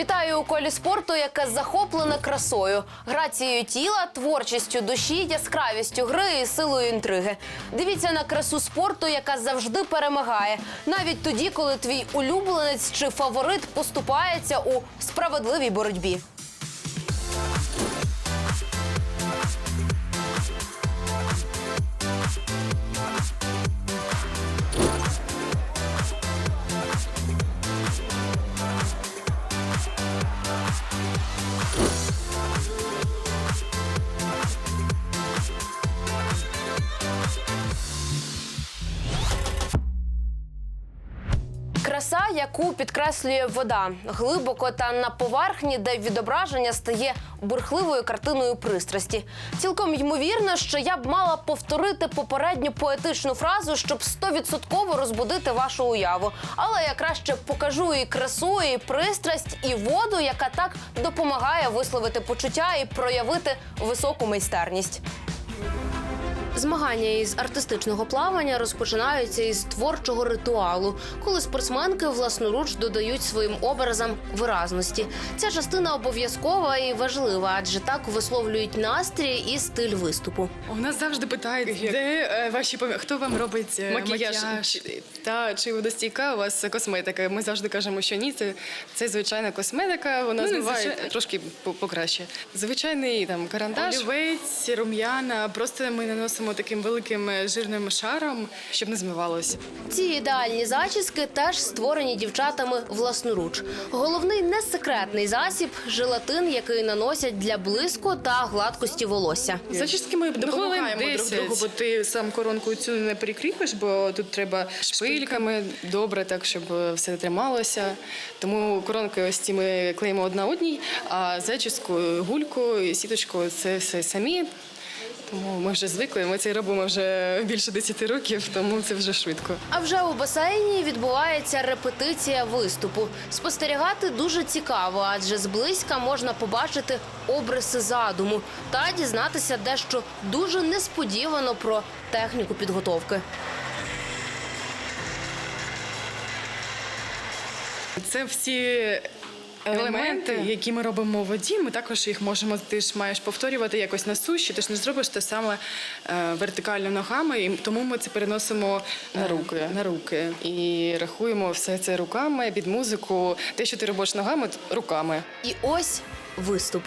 Вітаю у колі спорту, яке захоплене красою, грацією тіла, творчістю душі, яскравістю гри і силою інтриги. Дивіться на красу спорту, яка завжди перемагає, навіть тоді, коли твій улюбленець чи фаворит поступається у справедливій боротьбі. Яку підкреслює вода, глибоко та на поверхні, де відображення стає бурхливою картиною пристрасті. Цілком ймовірно, що я б мала повторити попередню поетичну фразу, щоб стовідсотково розбудити вашу уяву. Але я краще покажу і красу, і пристрасть, і воду, яка так допомагає висловити почуття і проявити високу майстерність. Змагання із артистичного плавання розпочинаються із творчого ритуалу, коли спортсменки власноруч додають своїм образам виразності. Ця частина обов'язкова і важлива, адже так висловлюють настрій і стиль виступу. У нас завжди питають, де е, ваші хто вам робить е, Макіяж. макіяж, та чи водостійка у вас косметика. Ми завжди кажемо, що ні, це, це звичайна косметика, вона Ну, не звичай- трошки по- покраще. Звичайний там карандаш. Олівець, рум'яна, просто ми наносимо таким великим е, жирним шаром, щоб не змивалося. Ці ідеальні зачіски теж створені дівчатами власноруч. Головний не секретний засіб желатин, який наносять для блиску та гладкості волосся. Зачістки ми допомагаємо друг другу, бо ти сам коронку цю не прикріпиш, бо тут треба шпильками добре, так щоб е, все трималося. Тому коронки ось ці ми клеїмо одна одній, а зачіску, гульку сіточку це все самі. Тому ми вже звикли. Ми це робимо вже більше 10 років, тому це вже швидко. А вже у басейні відбувається репетиція виступу. Спостерігати дуже цікаво, адже зблизька можна побачити обриси задуму та дізнатися дещо дуже несподівано про техніку підготовки. Це всі елементи, які ми робимо в воді. Ми також їх можемо. Ти ж маєш повторювати якось на суші. Ти ж не зробиш те саме е, вертикально ногами, і тому ми це переносимо на руки. На руки і рахуємо все це руками під музику. Те, що ти робиш ногами, руками. І ось виступ.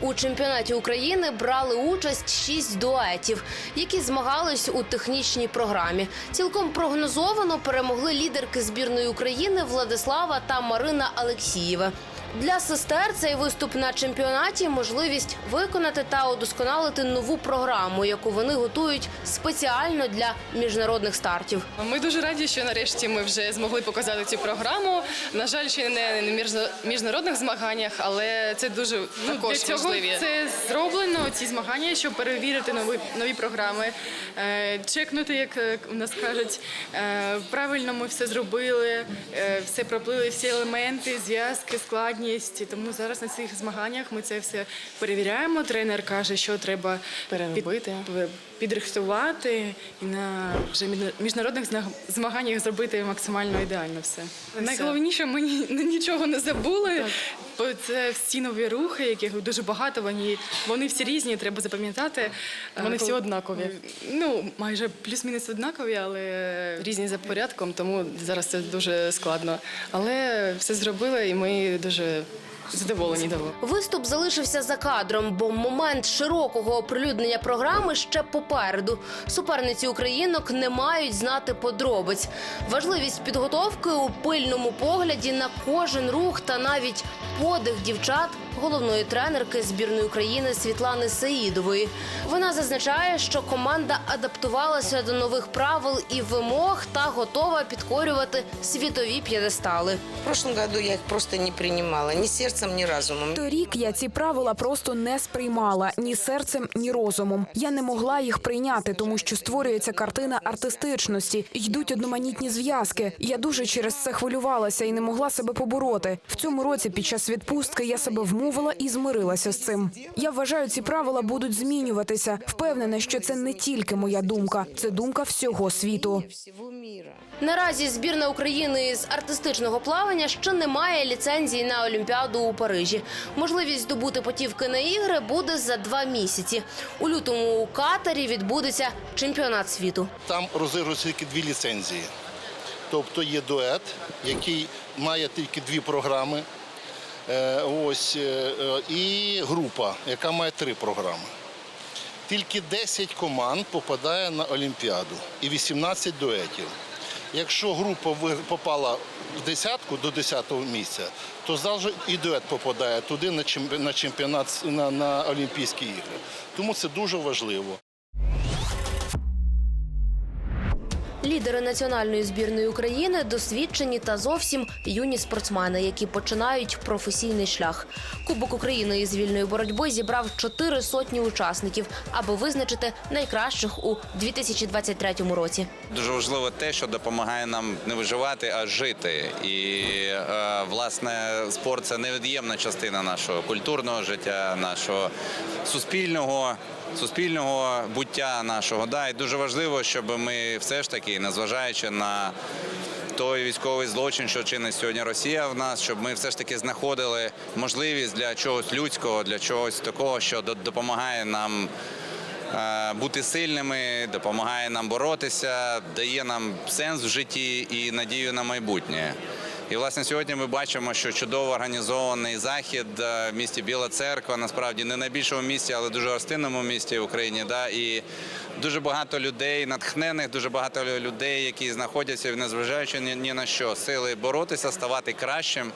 У чемпіонаті України брали участь шість дуетів, які змагались у технічній програмі. Цілком прогнозовано перемогли лідерки збірної України Владислава та Марина Алексієва. Для сестер цей виступ на чемпіонаті можливість виконати та удосконалити нову програму, яку вони готують спеціально для міжнародних стартів. Ми дуже раді, що нарешті ми вже змогли показати цю програму. На жаль, ще не на міжнародних змаганнях, але це дуже також для цього важливі. Це зроблено ці змагання, щоб перевірити нові нові програми, е, чекнути, як е, у нас кажуть, е, правильно ми все зробили, все проплили, всі елементи, зв'язки, складність. Тому зараз на цих змаганнях ми це все перевіряємо. Тренер каже, що треба Переробити. під- підрихтувати і на вже між- міжнародних змаганнях зробити максимально ідеально все. Найголовніше, ми ну, нічого не забули. Бо це всі нові рухи, яких дуже багато. Вони, вони всі різні, треба запам'ятати. Вони всі однакові. Ну, майже плюс-мінус однакові, але різні за порядком, тому зараз це дуже складно. Але все зробили, і ми дуже задоволені того. Виступ залишився за кадром, бо момент широкого оприлюднення програми ще попереду. Суперниці українок не мають знати подробиць. Важливість підготовки у пильному погляді на кожен рух та навіть подих дівчат головної тренерки збірної України Світлани Саїдової. Вона зазначає, що команда адаптувалася до нових правил і вимог та готова підкорювати світові п'єдестали. В прошлом году я их просто не принимала, ни сердцем, ни разумом. Торік я ці правила просто не сприймала ні серцем, ні розумом. Я не могла їх прийняти, тому що створюється картина артистичності, йдуть одноманітні зв'язки. Я дуже через це хвилювалася і не могла себе побороти. В цьому році під час відпустки я себе вмовила промовила і змирилася з цим. Я вважаю, ці правила будуть змінюватися. Впевнена, що це не тільки моя думка, це думка всього світу. Наразі збірна України з артистичного плавання ще не має ліцензії на Олімпіаду у Парижі. Можливість здобути путівки на ігри буде за два місяці. У лютому у Катарі відбудеться чемпіонат світу. Там розігруються тільки дві ліцензії. Тобто є дует, який має тільки дві програми. Е, Ось, е, е, і група, яка має три програми. Тільки 10 команд попадає на Олімпіаду і 18 дуетів. Якщо група попала в десятку до 10-го місця, то завжди і дует попадає туди на на чемпіонат на, на Олімпійські ігри. Тому це дуже важливо. Лідери національної збірної України досвідчені та зовсім юні спортсмени, які починають професійний шлях. Кубок України із вільної боротьби зібрав чотири сотні учасників, аби визначити найкращих у 2023 році. Дуже важливо те, що допомагає нам не виживати, а жити. І е, власне спорт це невід'ємна частина нашого культурного життя, нашого суспільного. Суспільного буття нашого да і дуже важливо, щоб ми все ж таки, незважаючи на той військовий злочин, що чинить сьогодні Росія в нас, щоб ми все ж таки знаходили можливість для чогось людського, для чогось такого, що допомагає нам е, бути сильними, допомагає нам боротися, дає нам сенс в житті і надію на майбутнє. І власне сьогодні ми бачимо, що чудово організований захід е, в місті Біла Церква, насправді не найбільшому місті, але дуже гостинному місті в Україні. Да? І дуже багато людей, натхнених, дуже багато людей, які знаходяться, незважаючи ні, на що, сили боротися, ставати кращим,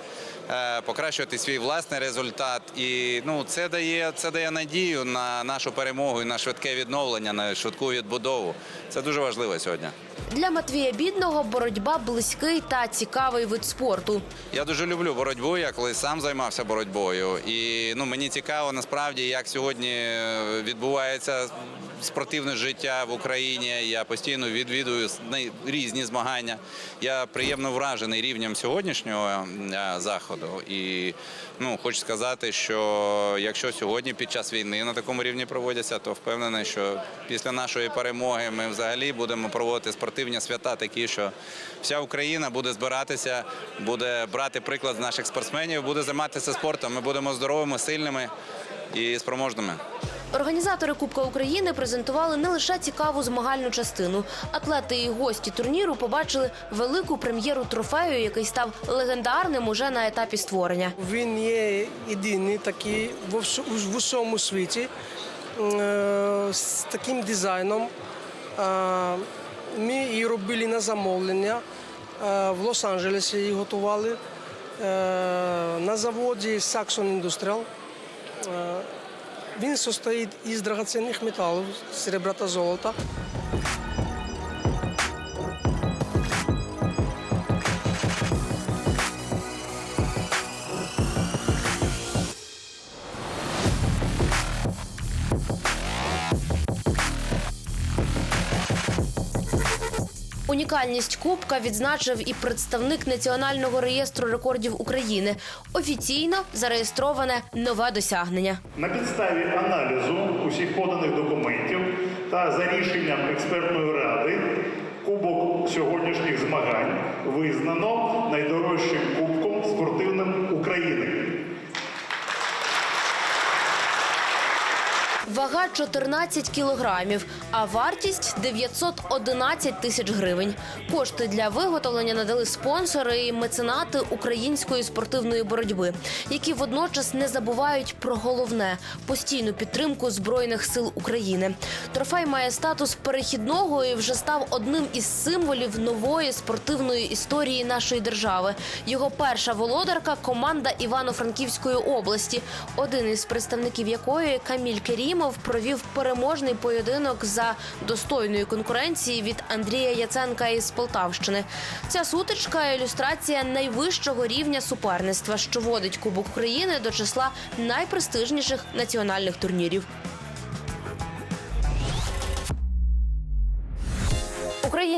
е, покращувати свій власний результат. І ну, це дає, це дає надію на нашу перемогу і на швидке відновлення, на швидку відбудову. Це дуже важливо сьогодні. Для Матвія Бідного боротьба близький та цікавий вид спорту. Я дуже люблю боротьбу. Я колись сам займався боротьбою, і ну мені цікаво насправді, як сьогодні відбувається спортивне життя в Україні. Я постійно відвідую різні змагання. Я приємно вражений рівнем сьогоднішнього е, заходу. І ну хочу сказати, що якщо сьогодні під час війни на такому рівні проводяться, то впевнений, що після нашої перемоги ми взагалі будемо проводити спортивні свята, такі, що вся Україна буде збиратися, буде брати приклад з наших спортсменів, буде займатися спортом. Ми будемо здоровими, сильними і спроможними. Організатори Кубка України презентували не лише цікаву змагальну частину. Атлети і гості турніру побачили велику прем'єру трофею, який став легендарним уже на етапі створення. Він є єдиний такий в усьому світі е, з таким дизайном. Е, Ми її робили на замовлення. Е, В Лос-Анджелесі її готували е, на заводі Saxon Industrial. Він состоїть із драгоцінних металів, серебра та золота. Унікальність Кубка відзначив і представник Національного реєстру рекордів України. Офіційно зареєстроване нове досягнення. На підставі аналізу усіх поданих документів та за рішенням експертної ради кубок сьогоднішніх змагань визнано найдорожчим кубком спортивним України. Вага 14 кілограмів, а вартість 911 тисяч гривень. Кошти для виготовлення надали спонсори і меценати української спортивної боротьби, які водночас не забувають про головне постійну підтримку збройних сил України. Трофей має статус перехідного і вже став одним із символів нової спортивної історії нашої держави. Його перша володарка команда Івано-Франківської області, один із представників якої Каміль Керімов провів переможний поєдинок за достойної конкуренції від Андрія Яценка із Полтавщини. Ця сутичка ілюстрація найвищого рівня суперництва, що водить Кубок України до числа найпрестижніших національних турнірів.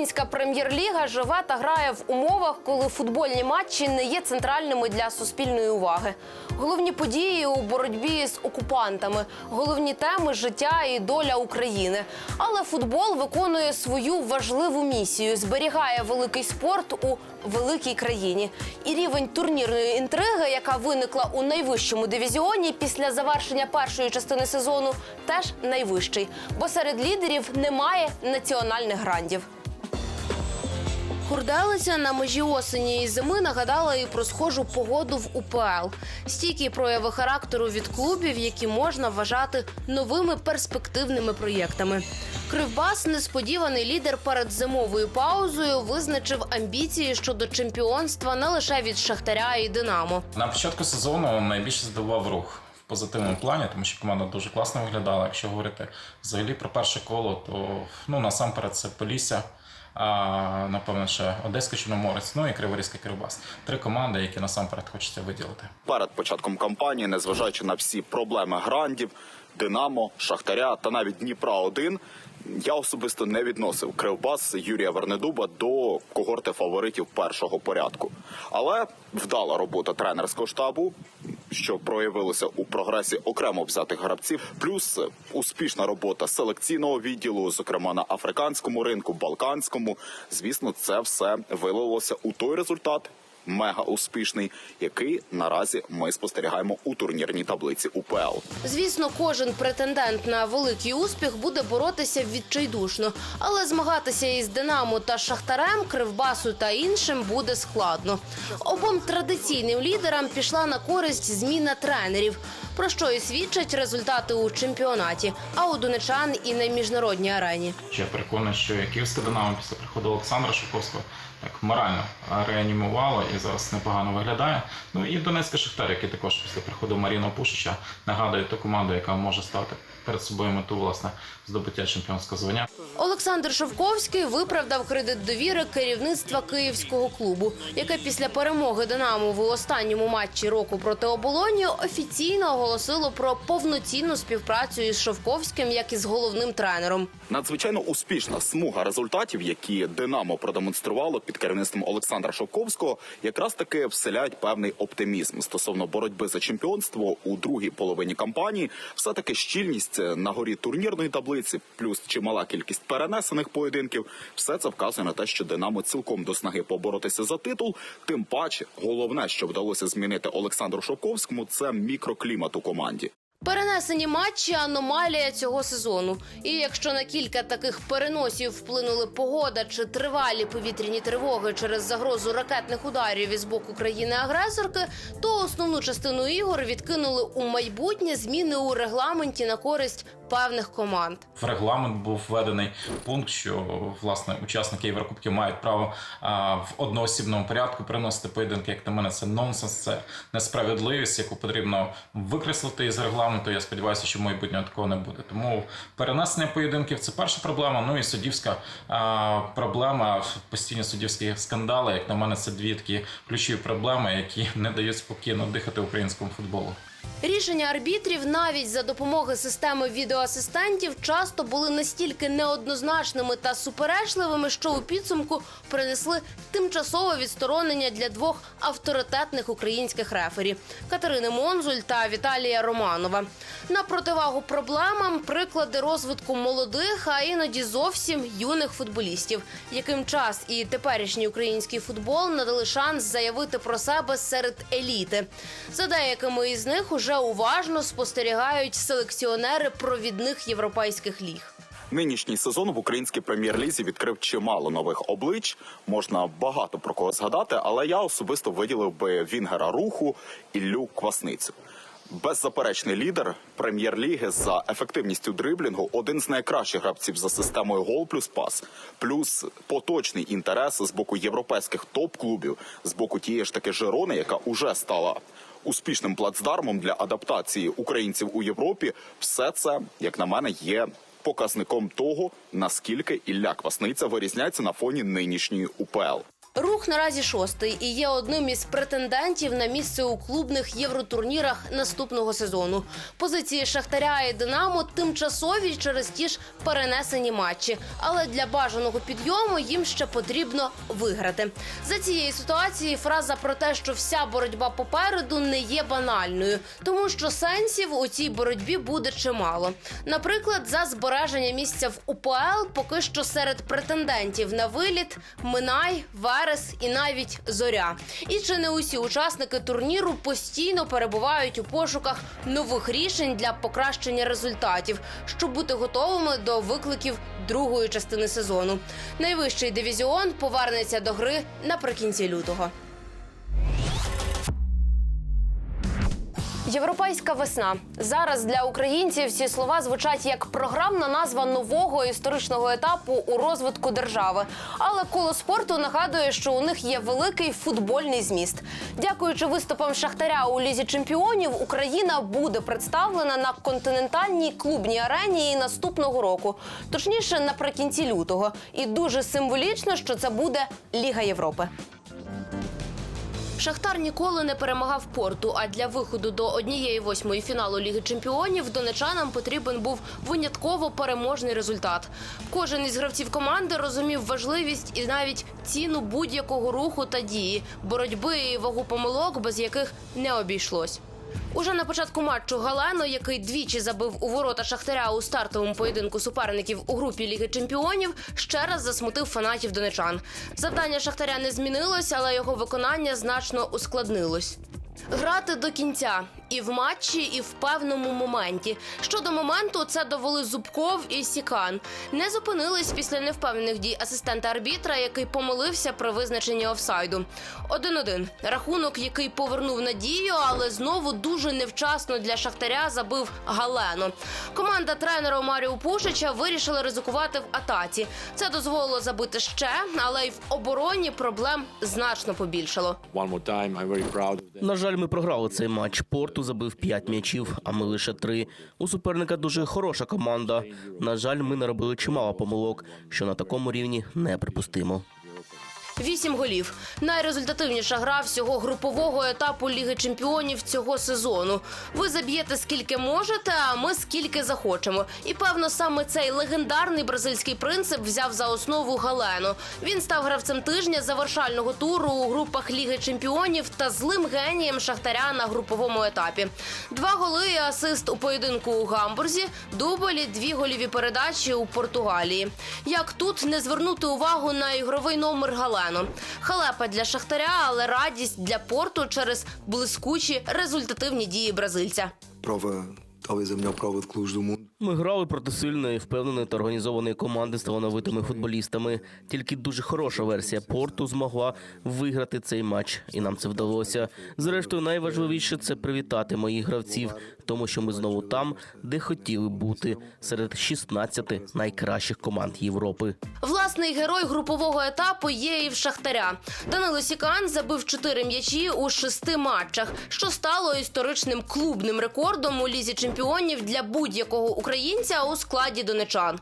Українська прем'єр-ліга живе та грає в умовах, коли футбольні матчі не є центральними для суспільної уваги. Головні події у боротьбі з окупантами, головні теми життя і доля України. Але футбол виконує свою важливу місію, зберігає великий спорт у великій країні. І рівень турнірної інтриги, яка виникла у найвищому дивізіоні після завершення першої частини сезону, теж найвищий, бо серед лідерів немає національних грандів. Хурделиця на межі осені і зими нагадала і про схожу погоду в УПЛ. Стійкі прояви характеру від клубів, які можна вважати новими перспективними проєктами. Кривбас, несподіваний лідер перед зимовою паузою, визначив амбіції щодо чемпіонства не лише від Шахтаря і Динамо. На початку сезону найбільше здивував рух в позитивному плані, тому що команда дуже класно виглядала. Якщо говорити взагалі про перше коло, то ну насамперед це Полісся. А напевно, ще Одеський Чорноморець, ну і Криворізький Кривбас. Три команди, які насамперед хочеться виділити. перед початком кампанії, незважаючи на всі проблеми грандів, Динамо, Шахтаря та навіть Дніпра 1 я особисто не відносив Кривбас Юрія Вернедуба до когорти фаворитів першого порядку. Але вдала робота тренерського штабу, що проявилося у прогресі окремо взятих гравців, плюс успішна робота селекційного відділу, зокрема на африканському ринку, балканському. Звісно, це все вилилося у той результат, мега успішний, який наразі ми спостерігаємо у турнірній таблиці УПЛ. Звісно, кожен претендент на великий успіх буде боротися відчайдушно, але змагатися із Динамо та Шахтарем, Кривбасу та іншим буде складно. Обом традиційним лідерам пішла на користь зміна тренерів, про що і свідчать результати у чемпіонаті, а у донечан і на міжнародній арені. Я переконаний, що і Київське Динамо після приходу Олександра Шовковського так морально реанімувало і зараз непогано виглядає. Ну і Донецький Шахтар, який також після приходу Маріна Пушича нагадує ту команду, яка може стати перед собою мету власне здобуття чемпіонського звання. Олександр Шовковський виправдав кредит довіри керівництва київського клубу, яке після перемоги Динамо в останньому матчі року проти оболонію офіційно оголосило про повноцінну співпрацю із Шовковським як із головним тренером. Надзвичайно успішна смуга результатів, які Динамо продемонструвало під керівництвом Олександра Шовковського, якраз таки вселяють певний оптимізм стосовно боротьби за чемпіонство у другій половині кампанії. Все таки щільність на горі турнірної таблиці, плюс чимала кількість перенесених поєдинків. Все це вказує на те, що Динамо цілком до снаги поборотися за титул. Тим паче, головне, що вдалося змінити Олександру Шовковському, це мікроклімат у команді. Перенесені матчі аномалія цього сезону. І якщо на кілька таких переносів вплинули погода чи тривалі повітряні тривоги через загрозу ракетних ударів із боку країни-агресорки, то основну частину ігор відкинули у майбутнє зміни у регламенті на користь певних команд. В регламент був введений пункт, що власне учасники Єврокубків мають право а, в одноосібному порядку приносити поєдинки. Як на мене, це нонсенс, це несправедливість, яку потрібно викреслити із регламенту. Я сподіваюся, що в майбутнього такого не буде. Тому перенесення поєдинків це перша проблема. Ну і суддівська а, проблема, постійні суддівські скандали. Як на мене, це дві такі ключові проблеми, які не дають спокійно дихати українському футболу. Рішення арбітрів навіть за допомоги системи відеоасистентів часто були настільки неоднозначними та суперечливими, що у підсумку принесли тимчасове відсторонення для двох авторитетних українських рефері Катерини Монзуль та Віталія Романова. На противагу проблемам приклади розвитку молодих, а іноді зовсім юних футболістів, яким час і теперішній український футбол надали шанс заявити про себе серед еліти. За деякими із них уже уважно спостерігають селекціонери провідних європейських ліг. Нинішній сезон в українській прем'єр-лізі відкрив чимало нових облич. Можна багато про кого згадати, але я особисто виділив би Вінгера руху Іллю Квасницю. Беззаперечний лідер прем'єр-ліги за ефективністю дриблінгу, один з найкращих гравців за системою гол плюс пас, плюс поточний інтерес з боку європейських топ-клубів, з боку тієї ж таки Жерони, яка уже стала успішним плацдармом для адаптації українців у Європі. Все це, як на мене, є показником того, наскільки Ілля Квасниця вирізняється на фоні нинішньої УПЛ. Рух наразі шостий і є одним із претендентів на місце у клубних євротурнірах наступного сезону. Позиції Шахтаря і Динамо тимчасові через ті ж перенесені матчі. Але для бажаного підйому їм ще потрібно виграти. За цієї ситуації фраза про те, що вся боротьба попереду не є банальною, тому що сенсів у цій боротьбі буде чимало. Наприклад, за збереження місця в УПЛ поки що серед претендентів на виліт Минай, Верес і навіть Зоря. І чи не усі учасники турніру постійно перебувають у пошуках нових рішень для покращення результатів, щоб бути готовими до викликів другої частини сезону. Найвищий дивізіон повернеться до гри наприкінці лютого. Європейська весна зараз для українців ці слова звучать як програмна назва нового історичного етапу у розвитку держави. Але коло спорту нагадує, що у них є великий футбольний зміст. Дякуючи виступам Шахтаря у лізі чемпіонів, Україна буде представлена на континентальній клубній арені наступного року, точніше наприкінці лютого. І дуже символічно, що це буде Ліга Європи. Шахтар ніколи не перемагав порту. А для виходу до однієї восьмої фіналу Ліги Чемпіонів донечанам потрібен був винятково переможний результат. Кожен із гравців команди розумів важливість і навіть ціну будь-якого руху та дії, боротьби і вагу помилок, без яких не обійшлось. Уже на початку матчу Галено, який двічі забив у ворота Шахтаря у стартовому поєдинку суперників у групі Ліги Чемпіонів, ще раз засмутив фанатів донечан. Завдання Шахтаря не змінилось, але його виконання значно ускладнилось. Грати до кінця і в матчі, і в певному моменті. Щодо моменту, це довели Зубков і Сікан. Не зупинились після невпевнених дій асистента арбітра, який помилився при визначенні офсайду. 1-1. Рахунок, який повернув надію, але знову дуже невчасно для шахтаря забив Галено. Команда тренера Омаріо Пушича вирішила ризикувати в атаці. Це дозволило забити ще, але й в обороні проблем значно побільшало. На жаль, ми програли цей матч. Порту забив 5 м'ячів, а ми лише 3. У суперника дуже хороша команда. На жаль, ми наробили чимало помилок, що на такому рівні неприпустимо. Вісім голів. Найрезультативніша гра всього групового етапу Ліги Чемпіонів цього сезону. Ви заб'єте скільки можете, а ми скільки захочемо. І певно, саме цей легендарний бразильський принцип взяв за основу Галену. Він став гравцем тижня завершального туру у групах Ліги Чемпіонів та злим генієм Шахтаря на груповому етапі. Два голи і асист у поєдинку у Гамбурзі, дублі, дві голіві передачі у Португалії. Як тут не звернути увагу на ігровий номер Галена? Халепа для Шахтаря, але радість для порту через блискучі результативні дії бразильця. prova, talvez a melhor prova de clubes do mundo. Ми грали проти сильної, впевненої та організованої команди з талановитими футболістами. Тільки дуже хороша версія порту змогла виграти цей матч, і нам це вдалося. Зрештою, найважливіше це привітати моїх гравців, тому що ми знову там, де хотіли бути, серед 16 найкращих команд Європи. Власний герой групового етапу є і в Шахтаря. Данило Сікан забив чотири м'ячі у шести матчах, що стало історичним клубним рекордом у лізі чемпіонів для будь-якого українця у складі донечан.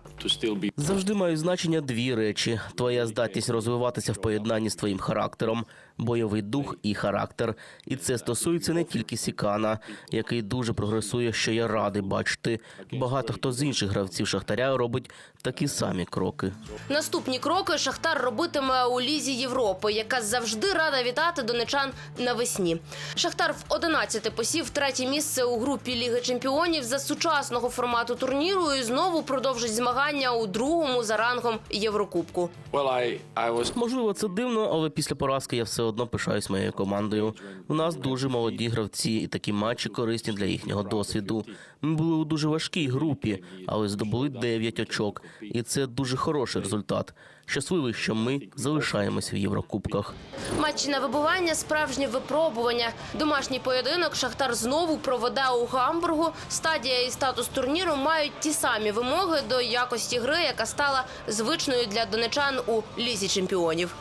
Завжди мають значення дві речі: твоя здатність розвиватися в поєднанні з твоїм характером, бойовий дух і характер. І це стосується не тільки Сікана, який дуже прогресує, що я радий бачити. Багато хто з інших гравців Шахтаря робить такі самі кроки. Наступні кроки Шахтар робитиме у лізі Європи, яка завжди рада вітати донечан навесні. Шахтар в 11 посів третє місце у групі Ліги Чемпіонів за сучасного формату турніру і знову продовжить змагання у другому за рангом Єврокубку. Можливо, це дивно, але після поразки я все одно пишаюсь моєю командою. У нас дуже молоді гравці, і такі матчі корисні для їхнього досвіду. Ми були у дуже важкій групі, але здобули 9 очок, і це дуже хороший результат. Щасливий, що ми залишаємось в Єврокубках. Матчі на вибування справжнє випробування. Домашній поєдинок Шахтар знову проведе у Гамбургу. Стадія і статус турніру мають ті самі вимоги до якості гри, яка стала звичною для донечан у лізі чемпіонів.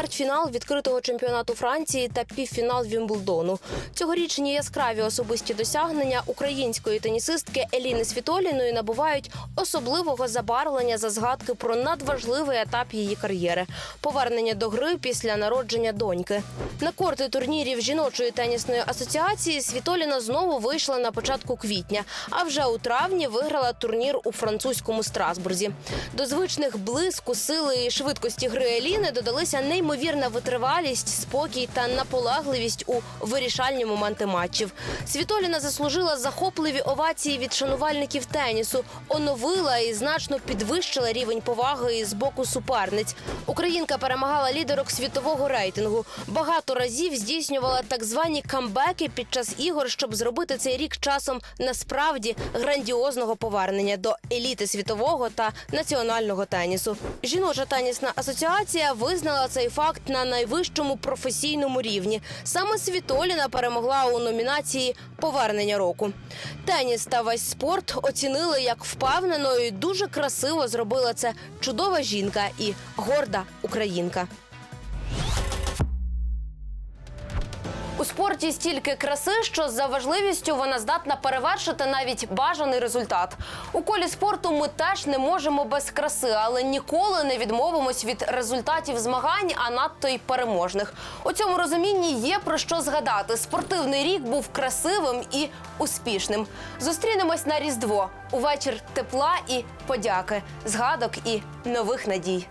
Чвертьфінал відкритого чемпіонату Франції та півфінал Вімблдону. Цьогорічні яскраві особисті досягнення української тенісистки Еліни Світоліної набувають особливого забарвлення за згадки про надважливий етап її кар'єри повернення до гри після народження доньки. На корти турнірів жіночої тенісної асоціації Світоліна знову вийшла на початку квітня, а вже у травні виграла турнір у французькому Страсбурзі. До звичних блиску, сили і швидкості гри Еліни додалися неймовірна витривалість, спокій та наполегливість у вирішальні моменти матчів. Світоліна заслужила захопливі овації від шанувальників тенісу, оновила і значно підвищила рівень поваги з боку суперниць. Українка перемагала лідерок світового рейтингу. Багато разів здійснювала так звані камбеки під час ігор, щоб зробити цей рік часом насправді грандіозного повернення до еліти світового та національного тенісу. Жіноча тенісна асоціація визнала цей факт на найвищому професійному рівні. Саме Світоліна перемогла у номінації Повернення року. Теніс та весь спорт оцінили як впевнено і дуже красиво зробила це чудова жінка і горда українка. У спорті стільки краси, що за важливістю вона здатна перевершити навіть бажаний результат. У колі спорту ми теж не можемо без краси, але ніколи не відмовимось від результатів змагань, а надто й переможних. У цьому розумінні є про що згадати. Спортивний рік був красивим і успішним. Зустрінемось на різдво увечір тепла і подяки, згадок і нових надій.